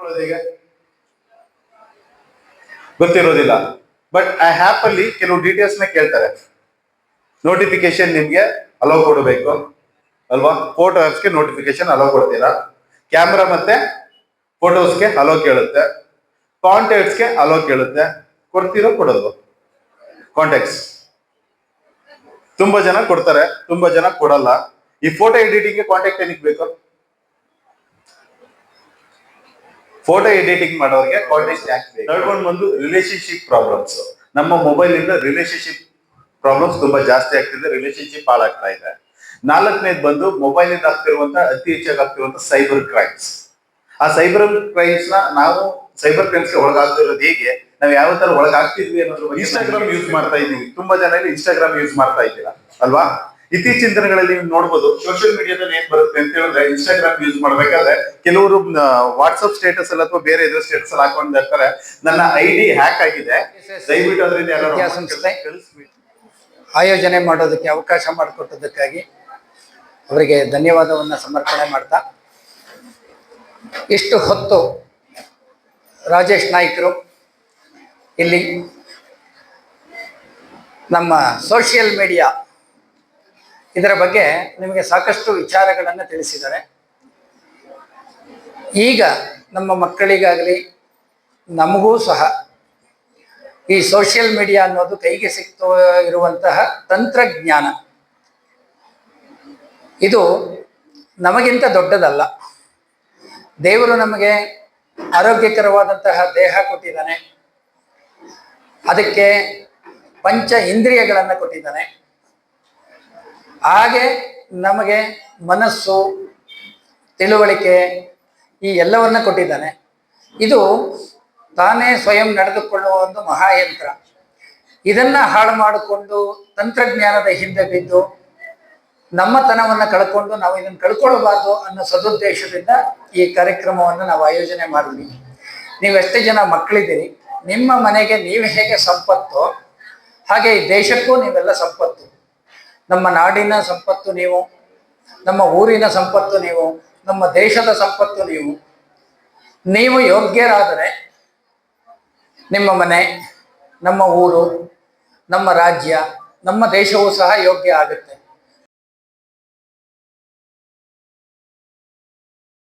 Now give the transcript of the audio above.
ಮಾಡೋದೀಗ ಗೊತ್ತಿರೋದಿಲ್ಲ. But I app ಅಲ್ಲಿ ಕೆಲವು ಡೀಟೇಲ್ಸ್ನ ಕೇಳ್ತಾರೆ. ನೋಟಿಫಿಕೇಶನ್ ನಿಮ್ಗೆ ಅಲೋ ಕೊಡಬೇಕು. ಅಲ್ವಾ? ಫೋಟೋ ಆಪ್ಸ್ಗೆ ನೋಟಿಫಿಕೇಶನ್ ಅಲೋ ಕೊಡ್ತೀರಾ? ಕ್ಯಾಮ್ರಾ ಮತ್ತೆ ಫೋಟೋಸ್ಗೆ ಅಲೋ ಕೇಳುತ್ತೆ. ಕಾಂಟ್ಯಾಕ್ಟ್ಸ್ಗೆ ಅಲೋ ಕೇಳುತ್ತೆ. ಕೊಡ್ತೀರೋ ಕೊಡೋದು ಕಾಂಟ್ಯಾಕ್ಟ್ಸ್ ತುಂಬಾ ಜನ ಕೊಡ್ತಾರೆ. ತುಂಬಾ ಜನ ಕೊಡಲ್ಲ. ಈ ಫೋಟೋ ಎಡಿಟಿಂಗ್ ಕಾಂಟ್ಯಾಕ್ಟ್ ಏನಕ್ಕೆ ಬೇಕು? ಫೋಟೋ ಎಡಿಟಿಂಗ್ ಮಾಡೋರಿಗೆ ಕಾಂಟ್ಯಾಕ್ಟ್ ಯಾಕೆ ಥರ್ಡ್ ಒನ್ ಬಂದು ರಿಲೇಶನ್ಶಿಪ್ ಪ್ರಾಬ್ಲಮ್ಸ್ ನಮ್ಮ ಮೊಬೈಲ್ ಇಂದ ರಿಲೇಶನ್ಶಿಪ್ ಪ್ರಾಬ್ಲಮ್ಸ್ ತುಂಬಾ ಜಾಸ್ತಿ ಆಗ್ತಿದೆ ರಿಲೇಶನ್ಶಿಪ್ ಹಾಳಾಗ್ತಾ ಇದೆ. ನಾಲ್ಕನೇದು ಬಂದು ಮೊಬೈಲ್ ಇಂದ ಆಗ್ತಿರುವಂತ ಅತಿ ಹೆಚ್ಚಾಗಿ ಆಗ್ತಿರುವಂತ ಸೈಬರ್ ಕ್ರೈಮ್ಸ್ ಆ ಸೈಬರ್ ಕ್ರೈಮ್ಸ್ನ ನಾವು ಸೈಬರ್ ಕ್ರೈಮ್ಸ್ ಒಳಗಾಗ್ತಿರೋದು ಹೇಗೆ? ನಾವು ಯಾವ ತರ ಒಳಗಾಗ್ತಿದ್ವಿ ಅನ್ನೋದ್ರ ಇನ್ಸ್ಟಾಗ್ರಾಮ್ ಯೂಸ್ ಮಾಡ್ತಾ ಇದೀವಿ ತುಂಬಾ ಜನ ಇನ್ಸ್ಟಾಗ್ರಾಮ್ ಯೂಸ್ ಮಾಡ್ತಾ ಇದ್ದೀರಾ? ಅಲ್ವಾ? ಇತ್ತೀಚಿನ ದಿನಗಳಲ್ಲಿ ನೀವು ನೋಡ್ಬೋದು ಸೋಷಿಯಲ್ ಮೀಡಿಯಾದಲ್ಲಿ ಏನ್ ಬರುತ್ತೆ ಅಂತ ಹೇಳಿದ್ರೆ ಇನ್ಸ್ಟಾಗ್ರಾಮ್ ಯೂಸ್ ಮಾಡ್ಬೇಕಾದ್ರೆ ಕೆಲವರು ವಾಟ್ಸ್ಆಪ್ ಸ್ಟೇಟಸ್ ಅಲ್ಲಿ ಅಥವಾ ಬೇರೆ ಇದ್ರ ಸ್ಟೇಟಸ್ ಅಲ್ಲಿ ಹಾಕೊಂಡಿರ್ತಾರೆ ನನ್ನ ಐ ಡಿ ಹ್ಯಾಕ್ ಆಗಿದೆ. ದಯವಿಟ್ಟು ಅದರಿಂದ ಯಾರು ಆಯೋಜನೆ ಮಾಡೋದಕ್ಕೆ ಅವಕಾಶ ಮಾಡಿಕೊಟ್ಟದಕ್ಕಾಗಿ ಅವರಿಗೆ ಧನ್ಯವಾದವನ್ನು ಸಮರ್ಪಣೆ ಮಾಡ್ತಾ. ಇಷ್ಟು ಹೊತ್ತು ರಾಜೇಶ್ ನಾಯ್ಕರು ಇಲ್ಲಿ ನಮ್ಮ ಸೋಷಿಯಲ್ ಮೀಡಿಯಾ ಇದರ ಬಗ್ಗೆ ನಿಮಗೆ ಸಾಕಷ್ಟು ವಿಚಾರಗಳನ್ನು ತಿಳಿಸಿದ್ದಾರೆ. ಈಗ ನಮ್ಮ ಮಕ್ಕಳಿಗಾಗಲಿ, ನಮಗೂ ಸಹ ಈ ಸೋಷಿಯಲ್ ಮೀಡಿಯಾ ಅನ್ನೋದು ಕೈಗೆ ಸಿಕ್ತು ಇರುವಂತಹ ತಂತ್ರಜ್ಞಾನ, ಇದು ನಮಗಿಂತ ದೊಡ್ಡದಲ್ಲ. ದೇವರು ನಮಗೆ ಆರೋಗ್ಯಕರವಾದಂತಹ ದೇಹ ಕೊಟ್ಟಿದ್ದಾನೆ. ಅದಕ್ಕೆ ಪಂಚ ಇಂದ್ರಿಯಗಳನ್ನು ಕೊಟ್ಟಿದ್ದಾನೆ. ಹಾಗೆ ನಮಗೆ ಮನಸ್ಸು, ತಿಳುವಳಿಕೆ ಈ ಎಲ್ಲವನ್ನ ಕೊಟ್ಟಿದ್ದಾನೆ. ಇದು ತಾನೇ ಸ್ವಯಂ ನಡೆದುಕೊಳ್ಳುವ ಒಂದು ಮಹಾಯಂತ್ರ. ಇದನ್ನ ಹಾಳು ಮಾಡಿಕೊಂಡು ತಂತ್ರಜ್ಞಾನದ ಹಿಂದೆ ಬಿದ್ದು ನಮ್ಮತನವನ್ನು ಕಳ್ಕೊಂಡು ನಾವು ಇದನ್ನು ಕಳ್ಕೊಳ್ಬಾರ್ದು ಅನ್ನೋ ಸದುದ್ದೇಶದಿಂದ ಈ ಕಾರ್ಯಕ್ರಮವನ್ನು ನಾವು ಆಯೋಜನೆ ಮಾಡಿದ್ವಿ. ನೀವೆಷ್ಟೇ ಜನ ಮಕ್ಕಳಿದ್ದೀರಿ, ನಿಮ್ಮ ಮನೆಗೆ ನೀವು ಹೇಗೆ ಸಂಪತ್ತು ಹಾಗೆ ಈ ದೇಶಕ್ಕೂ ನೀವೆಲ್ಲ ಸಂಪತ್ತು. ನಮ್ಮ ನಾಡಿನ ಸಂಪತ್ತು ನೀವು, ನಮ್ಮ ಊರಿನ ಸಂಪತ್ತು ನೀವು, ನಮ್ಮ ದೇಶದ ಸಂಪತ್ತು ನೀವು. ನೀವು ಯೋಗ್ಯರಾದರೆ ನಿಮ್ಮ ಮನೆ, ನಮ್ಮ ಊರು, ನಮ್ಮ ರಾಜ್ಯ, ನಮ್ಮ ದೇಶವೂ ಸಹ ಯೋಗ್ಯ ಆಗುತ್ತೆ.